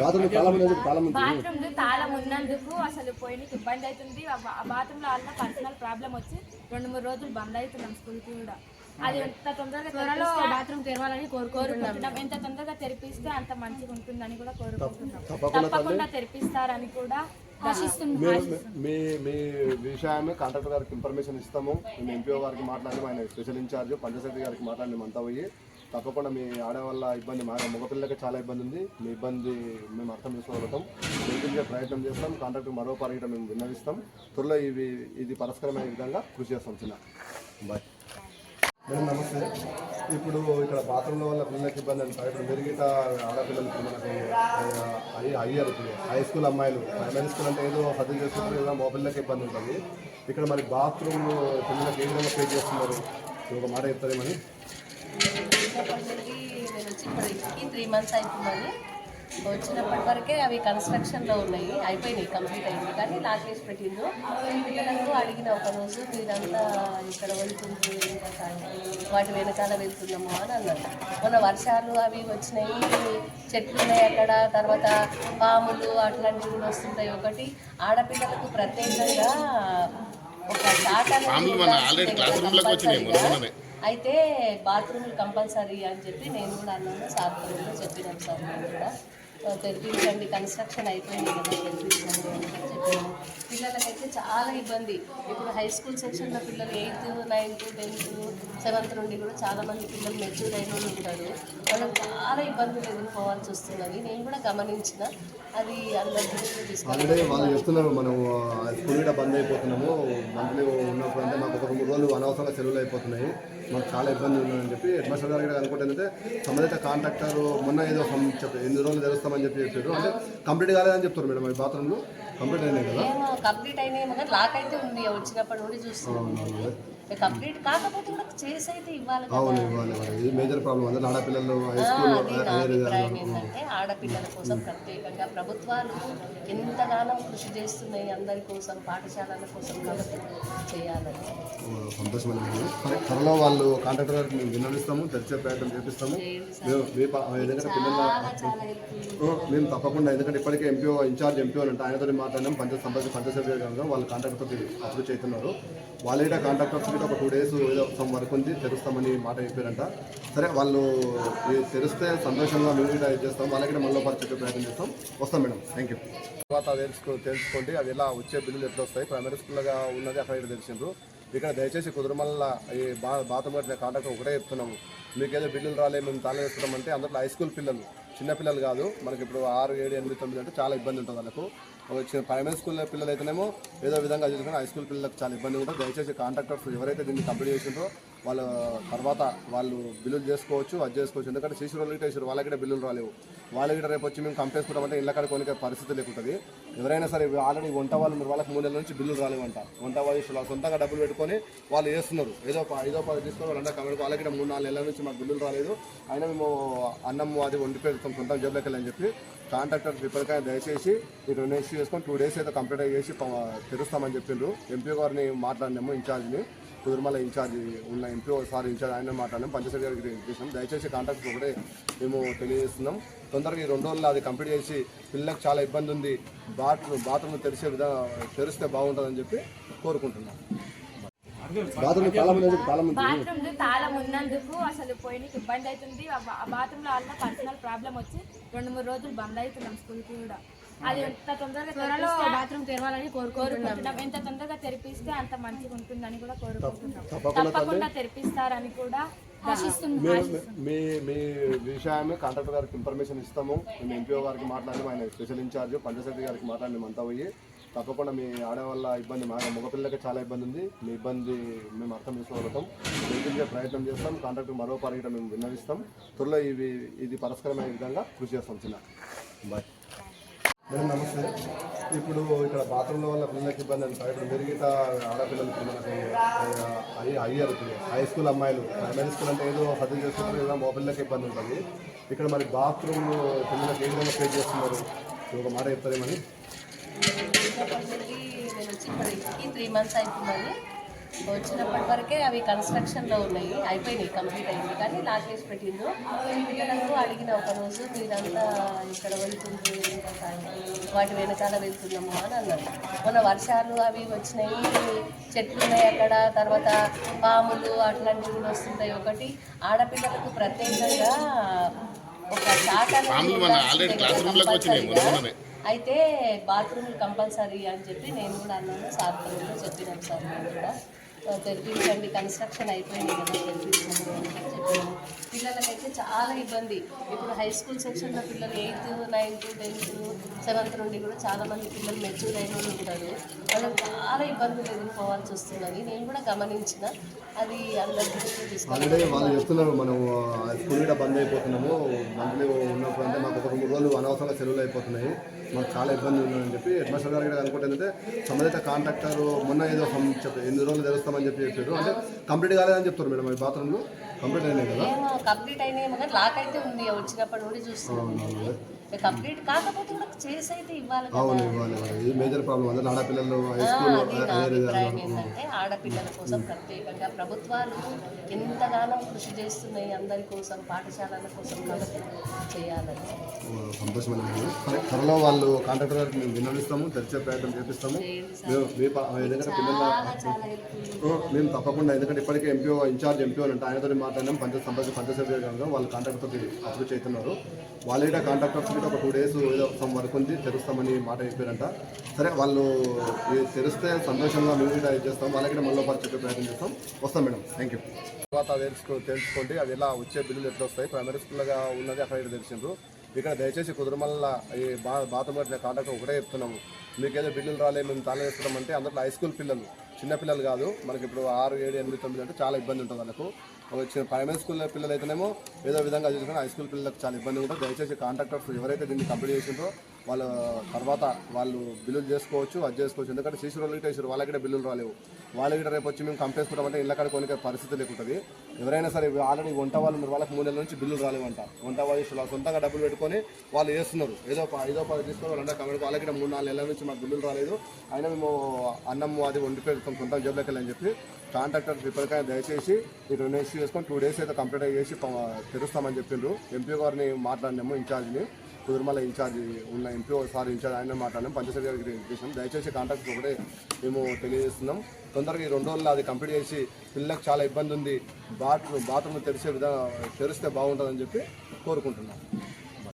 Bathroom తాళం ఉన్నందుకు తాళం ఉంది. బాత్రూమ్ తాళం ఉన్నందుకు అసలు పోయినకి ఇబ్బంది అవుతుంది. ఆ బాత్రూమ్లో వల్ల పర్సనల్ ప్రాబ్లం వచ్చి రెండు మూడు రోజులు బంద్ అవుతున్నాం స్కూల్కి కూడా. అది ఎంత తొందరగా త్వరలో బాత్రూమ్ తెరవాలని కోరుకుంటున్నాం. ఎంత తొందరగా తెరిపిస్తే అంత మంచిగా ఉంటుందని కూడా కోరుకుంటున్నాం. తప్పకుండా తెరిపిస్తారని కూడా మీ మీ విషయాన్ని కాంట్రాక్టర్ గారికి ఇన్ఫర్మేషన్ ఇస్తాము. మేము ఎంపీఓ గారికి మాట్లాడి ఆయన స్పెషల్ ఇన్ఛార్జ్ పంచాయతీ గారికి మాట్లాడి అంతా పోయి. తప్పకుండా మీ ఆడవాళ్ళ ఇబ్బంది మా మగపిల్లలకి చాలా ఇబ్బంది ఉంది. మీ ఇబ్బంది మేము అర్థం చేసుకోగలుగుతాం. ఎందుకంటే ప్రయత్నం చేస్తాం. కాంట్రాక్టర్ మరో పరిగణ మేము విన్నవిస్తాం. త్వరలో ఇవి ఇది పరస్పరమైన విధంగా కృషి చేస్తాం చిన్న. బాయ్ మేడం నమస్తే. ఇప్పుడు ఇక్కడ బాత్రూంల వల్ల పిల్లలకి ఇబ్బంది అంటారు ఇప్పుడు మెరుగిట ఆడపిల్లలకి మనకి అయ్యారు ఇప్పుడు. హై స్కూల్ అమ్మాయిలు. ప్రైమరీ స్కూల్ అంటే ఏదో సర్ది చేస్తున్నారు ఏదో మా పిల్లలకి ఇబ్బంది ఉంటుంది. ఇక్కడ మరి బాత్రూమ్ పిల్లలకి ఏ విధంగా పే చేస్తున్నారు? ఒక మాట చెప్తారేమని? వచ్చినప్పటి నుండి నేను వచ్చి ఇప్పటికి త్రీ మంత్స్ అవుతుందని వచ్చినప్పటి వరకే అవి కన్స్ట్రక్షన్లో ఉన్నాయి. అయిపోయినాయి కంప్లీట్ అయింది కానీ లాకేసి పెట్టిండ్రు పిల్లలకు అడిగిన ఒక రోజు మీరంతా ఇక్కడ సాయంత్రం వాటి వెనకాల వెళ్తున్నాము అని అన్నారు. మొన్న వర్షాలు అవి వచ్చినాయి చెట్లు ఉన్నాయి అక్కడ. తర్వాత పాములు అట్లాంటివి కూడా వస్తుంటాయి ఒకటి. ఆడపిల్లలకు ప్రత్యేకంగా ఒక కంపల్సరీగా అయితే బాత్రూమ్ కంపల్సరీ అని చెప్పి నేను కూడా అన్నాను. సార్ కూడా చెప్పినాను సార్ నేను కూడా. తెరిపించండి కన్స్ట్రక్షన్ అయిపోయింది కదా తెరిపించండి అని చెప్పి చెప్పాను పిల్లలకైతే చాలా ఇబ్బంది. ఇప్పుడు హై స్కూల్ సెక్షన్లో పిల్లలు ఎయిత్ నైన్త్ టెన్త్ సెవెంత్ నుండి కూడా చాలా మంది పిల్లలు మెచ్యూర్ అయిన వాళ్ళు ఉంటారు. వాళ్ళకి చాలా ఇబ్బందులు ఎదుర్కోవాల్సి వస్తున్నది. నేను కూడా గమనించిన. అది అందరి దృష్టిలో వాళ్ళు చెప్తున్నారు మనం స్కూల్ కూడా బంద్ అయిపోతున్నాము. మంత్లీ ఉన్నప్పుడు అంటే మాకు ఒక మూడు రోజులు అనవసరంగా సెలవులు అయిపోతున్నాయి. మాకు చాలా ఇబ్బంది ఉందని చెప్పి హెడ్ మాస్టర్ గారు కూడా అనుకుంటే ఏంటంటే సంబంధిత కాంట్రాక్టర్ మొన్న ఏదో some చెప్పి ఎన్ని రోజులు తెలుస్తామని చెప్పి చెప్పారు. అంటే కంప్లీట్ కాలేదని చెప్తారు మేడం ఈ బాత్రూమ్లు కంప్లీట్ అయినాయి కదా? కంప్లీట్ అయినాయేమో కానీ లాక్ అయితే ఉంది వచ్చినప్పటి నుండి కంప్లీట్ కాకపోతే కూడా చేసి అయితే ఇవ్వాలి కదా. అవును ఇవ్వాలి ఇవ్వాలి. ఇది మేజర్ ప్రాబ్లం. అందరూ ఆడపిల్లలు హై స్కూల్ అభిప్రాయం ఏంటంటే ఆడపిల్లల కోసం ప్రత్యేకంగా ప్రభుత్వాలు ఎంతగానో కృషి చేస్తున్నాయి అందరి కోసం పాఠశాలల కోసం కాబట్టి చేయాలని. సంతోషమైన త్వరలో వాళ్ళు కాంట్రాక్టర్ గారికి మేము విన్నవిస్తాము ప్రయత్నం చేపిస్తాము. ఎందుకంటే పిల్లల మేము తప్పకుండా ఎందుకంటే ఇప్పటికే ఎంపీఓ ఇన్ఛార్జ్ ఎంపీఓ అంటే ఆయనతో మాట్లాడినాం. పంచాయతీ సంబంధించి పంచాయతీ గారు వాళ్ళు కాంట్రాక్ట్ తోటి అప్రోచ్ అవుతున్నారు వాళ్ళ కాంటాక్ట్ కాంట్రాక్టర్స్ కూడా ఒక టూ డేస్ ఏదో సమ్ వర్క్ ఉంది తెరుస్తామని మాట చెప్పారంట. సరే వాళ్ళు తెరిస్తే సంతోషంగా మేము కూడా ఇది చేస్తాం వాళ్ళకి మళ్ళీ ఒకటి చెప్పే ప్రయత్నం చేస్తాం. వస్తాం మేడం. థ్యాంక్ యూ తర్వాత తెలుసుకో తెలుసుకోండి అవి ఎలా వచ్చే బిల్లులు ఎట్లా వస్తాయి ప్రైమరీ స్కూల్గా ఉన్నది అక్కడ ఇక్కడ తెలిసిండ్రు. ఇక్కడ దయచేసి కుదురుమల్ల ఈ బా బాతమట్టిన కట్టిన ఒకటే చెప్తున్నాము. మీకేదో బిల్లులు రాలే మేము తాళం వేస్తున్నామంటే అందులో హై స్కూల్ పిల్లలు చిన్నపిల్లలు కాదు. మనకి ఇప్పుడు ఆరు ఏడు ఎనిమిది తొమ్మిది అంటే చాలా ఇబ్బంది ఉంటుంది వాళ్ళకు. వచ్చిన ప్రైమరీ స్కూల్ పిల్లలు అయితేనేమో ఏదో విధంగా చూసుకుని హై స్కూల్ పిల్లలకు చాలా ఇబ్బంది ఉంటుంది. దయచేసి కాంట్రాక్టర్స్ ఎవరైతే దీన్ని కంప్లీట్ చేసిందో వాళ్ళ తర్వాత వాళ్ళు బిల్లులు చేసుకోవచ్చు అది చేసుకోవచ్చు. ఎందుకంటే సీసీ రోడ్లు వాళ్ళకి బిల్లులు రాలేవు. వాళ్ళకి రేపు వచ్చి మేము కంపేసుకుంటామంటే ఇళ్ళ కాడ కొనికే పరిస్థితి లేకుంటుంది. ఎవరైనా సరే ఆల్రెడీ వంట వాళ్ళు మీరు వాళ్ళకి మూడు నెలల నుంచి బిల్లులు రాలేవంట. వంట వాళ్ళు సొంతంగా డబ్బులు పెట్టుకొని వాళ్ళు చేస్తున్నారు. ఏదో ఐదో పది తీసుకొని వాళ్ళంతా కమిటీ వాళ్ళకి మూడు నాలుగు నెలల నుంచి మాకు బిల్లులు రాలేదు. అయినా మేము అన్నం అది వండి పెడతాం సొంతం జబ్బులకి చెప్పి కాంట్రాక్టర్ ఇప్పటికైనా దయచేసి ఈ రెండు ఇష్యూ చేసుకొని టూ డేస్ అయితే కంప్లీట్ చేసి తెరుస్తామని చెప్పిండ్రు. ఎంపీ గారిని మాట్లాడినాము ఇన్ఛార్జ్ని కుదురుమల ఇన్ఛార్జ్ ఉన్న ఎంపీ సార్ ఇన్ఛార్జ్ ఆయన మాట్లాడినాం పంచాయతీ గారికి చేసినాం దయచేసి కాంట్రాక్ట్ ఒకటే మేము తెలియజేస్తున్నాం. తొందరగా ఈ రెండు రోజుల్లో అది కంప్లీట్ చేసి పిల్లలకు చాలా ఇబ్బంది ఉంది బాత్రూమ్ బాత్రూమ్ తెరిచే విధంగా తెరిస్తే బాగుంటుందని చెప్పి కోరుకుంటున్నాం. బాత్రూమ్ తాళం ఉన్నందుకు తాళం బాత్రూమ్ తాళం ఉన్నందుకు అసలు పోయినకి ఇబ్బంది అవుతుంది. ఆ బా- బాత్రూమ్లో వల్ల పర్సనల్ ప్రాబ్లం వచ్చి రెండు మూడు రోజులు బంద్ అవుతున్నాం స్కూల్కి కూడా. అది ఎంత తొందరగా త్వరలో బాత్రూమ్ తెరవాలని కోరుకుంటున్నాం. ఎంత తొందరగా తెరిపిస్తే అంత మంచిగా ఉంటుందని కూడా కోరుకుంటున్నాం. తప్పకుండా తెరిపిస్తారని కూడా మీ మీ విషయాన్ని కాంట్రాక్టర్ గారికి ఇన్ఫర్మేషన్ ఇస్తాము. మేము ఎంపీఓ గారికి మాట్లాడి ఆయన స్పెషల్ ఇన్ఛార్జ్ పంచాయతీ గారికి మాట్లాడి అంతా పోయి తప్పకుండా మీ ఆడవాళ్ళ ఇబ్బంది మా మగపిల్లలకి చాలా ఇబ్బంది ఉంది. మీ ఇబ్బంది మేము అర్థం చేసుకోగలుగుతాం. వెలిగించే ప్రయత్నం చేస్తాం. కాంట్రాక్టర్ మరో పరిగణ మేము విన్నవిస్తాం. త్వరలో ఇవి ఇది పరిష్కారమయ్యే విధంగా కృషి చేస్తాం చిన్న. బాయ్ మేడం నమస్తే. ఇప్పుడు ఇక్కడ బాత్రూమ్ల వల్ల పిల్లలకి ఇబ్బంది అంటారు ఇప్పుడు మెరుగిట ఆడపిల్లలకి మనకు అయ్యారు హై స్కూల్ అమ్మాయిలు. ప్రైమరీ స్కూల్ అంటే ఏదో సర్ది చేస్తున్నారు ఏదో మా పిల్లలకి ఇబ్బంది ఉంటుంది. ఇక్కడ మరి బాత్రూమ్ పిల్లలకి ఏ విధంగా పే చేస్తున్నారు? ఒక మాట చెప్తారేమని త్రీ మంత్స్ అవుతుందని వచ్చినప్పటి వరకే అవి కన్స్ట్రక్షన్లో ఉన్నాయి అయిపోయినాయి కంప్లీట్ అయింది. కానీ లాకేసి పెట్టిండ్రు. పిల్లలకు అడిగిన ఒక రోజు మీరంతా ఇక్కడ వెళ్తుంది వాటి వెనకాల వెళ్తున్నాము అని అన్నారు. మొన్న వర్షాలు అవి వచ్చినాయి చెట్లు ఉన్నాయి అక్కడ తర్వాత పాములు అట్లాంటివి కూడా వస్తుంటాయి ఒకటి. ఆడపిల్లలకు ప్రత్యేకంగా ఒక శాఖ అయితే బాత్రూమ్ కంపల్సరీ అని చెప్పి నేను కూడా అన్నాను. సార్ కూడా చెప్పినాను సార్ నేను కూడా. ఆ, తెరిపించండి కన్స్ట్రక్షన్ అయిపోయింది కదా తెరిపించండి అని చెప్పి చెప్పాను పిల్లలకైతే చాలా ఇబ్బంది. ఇప్పుడు హై స్కూల్ సెక్షన్లో పిల్లలు ఎయిత్ నైన్త్ టెన్త్ సెవెంత్ నుండి కూడా చాలామంది పిల్లలు మెచ్యూర్ అయిన వాళ్ళు ఉంటారు. వాళ్ళకి చాలా ఇబ్బందులు ఎదుర్కోవాల్సి వస్తున్నది నేను కూడా గమనించిన. అది అందరి దృష్టికి తీసుకెళ్ళి వాళ్ళు చెప్తున్నారు మనం స్కూల్ కూడా బంద్ అయిపోతున్నాము. మంత్లీ ఉన్నప్పుడు అంటే మాకు ఒక మూడు రోజులు అనవసరంగా సెలవులు అయిపోతున్నాయి. మాకు చాలా ఇబ్బంది ఉందని చెప్పి హెడ్ మాస్టర్ గారు కూడా అనుకుంటే ఏంటంటే సంబంధిత కాంట్రాక్టర్ మొన్న ఏదో some చెప్పి ఎన్ని రోజులు తెరుస్తామని చెప్పి చెప్పారు. అంటే కంప్లీట్ కాలేదని చెప్తారు మేడం ఈ బాత్రూమ్లు కంప్లీట్ అయినాయి కదా? కంప్లీట్ అయినాయేమో కానీ లాక్ అయితే ఉంది చూస్తున్నాను కంప్లీట్ కాకపోతే కూడా చేసి అయితే ఇవ్వాలి అవును ఇవ్వాలి. ఇది మేజర్ ప్రాబ్లం. అందరూ ఆడపిల్లలు ఏంటంటే ఆడపిల్లల కోసం ప్రత్యేకంగా ప్రభుత్వాలు ఎంతగానో కృషి చేస్తున్నాయి అందరి కోసం పాఠశాలల కోసం కాబట్టి చేయాలని. సంతోషమైన త్వరలో వాళ్ళు కాంట్రాక్టర్ గారికి మేము విన్నవిస్తాము తెరిచే ప్రయత్నం చేపిస్తాము. ఎందుకంటే పిల్లల మేము తప్పకుండా ఎందుకంటే ఇప్పటికే ఎంపీఓ ఇన్ఛార్జ్ ఎంపీఓ అంటే ఆయనతో మాట్లాడినాం. పంచాయత్ సంబంధించి పంచాయతీ వాళ్ళు కాంట్రాక్టర్తో అప్రూవ్ చేస్తున్నారు. వాళ్ళ కాంట్రాక్టర్స్ కూడా ఒక టూ డేస్ ఏదో సమ్ వర్క్ ఉంది తెరుస్తామని మాట చెప్పారంట. సరే వాళ్ళు ఇది తెరిస్తే సంతోషంగా మేము కూడా చేస్తాం వాళ్ళకి మళ్ళీ ఒకసారి చెప్పే ప్రయత్నం చేస్తాం. వస్తాం మేడం. థ్యాంక్ యూ తర్వాత తెలుసుకో తెలుసుకోండి అది ఎలా వచ్చే బిల్లులు ఎట్లా వస్తాయి ప్రైమరీ స్కూల్గా ఉన్నది అక్కడ ఇక్కడ తెలిసిండ్రు. ఇక్కడ దయచేసి కుదురుమల్ల ఈ బా బాతమట్టిన కట్టిన ఒకటే చెప్తున్నాము. మీకు ఏదో బిల్లులు రాలే మేము తాళం వేస్తున్నామంటే అందులో హై స్కూల్ పిల్లలు. చిన్నపిల్లలు కాదు. మనకి ఇప్పుడు ఆరు ఏడు ఎనిమిది తొమ్మిది అంటే చాలా ఇబ్బంది ఉంటుంది వాళ్ళకు. వచ్చిన ప్రైమరీ స్కూల్ పిల్లలు అయితేనేమో ఏదో విధంగా చూసుకుని హై స్కూల్ పిల్లలకు చాలా ఇబ్బంది ఉంటుంది. దయచేసి కాంట్రాక్టర్స్ ఎవరైతే దీన్ని కంప్లీట్ చేసిండ్రో వాళ్ళ తర్వాత వాళ్ళు బిల్లులు చేసుకోవచ్చు అది చేసుకోవచ్చు. ఎందుకంటే సీసీ రోడ్లు వేసారు వాళ్ళకి కూడా బిల్లులు రాలేవు. వాళ్ళకి కూడా రేపు వచ్చి మేము కంప్లైంట్ చేసుకుంటామంటే ఇళ్ళ కాడ కొనికే పరిస్థితి లేకుంటుంది. ఎవరైనా సరే ఆల్రెడీ వంట వాళ్ళు ఉన్నారు వాళ్ళకి మూడు నెలల నుంచి బిల్లులు రాలేవంట. వంట వాళ్ళు సొంతంగా డబ్బులు పెట్టుకొని వాళ్ళు చేస్తున్నారు. ఏదో ప- ఐదో పది తీసుకొని వాళ్ళంటే కాబట్టి వాళ్ళకి మూడు నాలుగు నెలల నుంచి మాకు బిల్లులు రాలేదు. అయినా మేము అన్నం అది వండిపోయి పెడతాం సొంతం జబ్బులకి వెళ్ళని చెప్పి కాంట్రాక్టర్ ఇప్పటికైనా దయచేసి ఈ రినేషన్ చేసుకొని టూ డేస్ అయితే కంప్లీట్ చేసి తెరుస్తామని చెప్పిండ్రు. ఎంపీ గారిని మాట్లాడినాము ఇన్ఛార్జ్ని. కుదురుమల ఇన్ఛార్జ్ ఉన్న ఎంపీ సార్ ఇన్ఛార్జ్ ఆయన మాట్లాడినాం పంచాయతీ గారికి చేసినాం దయచేసి కాంట్రాక్ట్ ఒకటే మేము తెలియజేస్తున్నాం. తొందరగా ఈ రెండు రోజుల్లో అది కంప్లీట్ చేసి పిల్లలకు చాలా ఇబ్బంది ఉంది. బాత్రూమ్ బాత్రూమ్ తెరిచే విధంగా తెరిస్తే బాగుంటుందని చెప్పి కోరుకుంటున్నాం.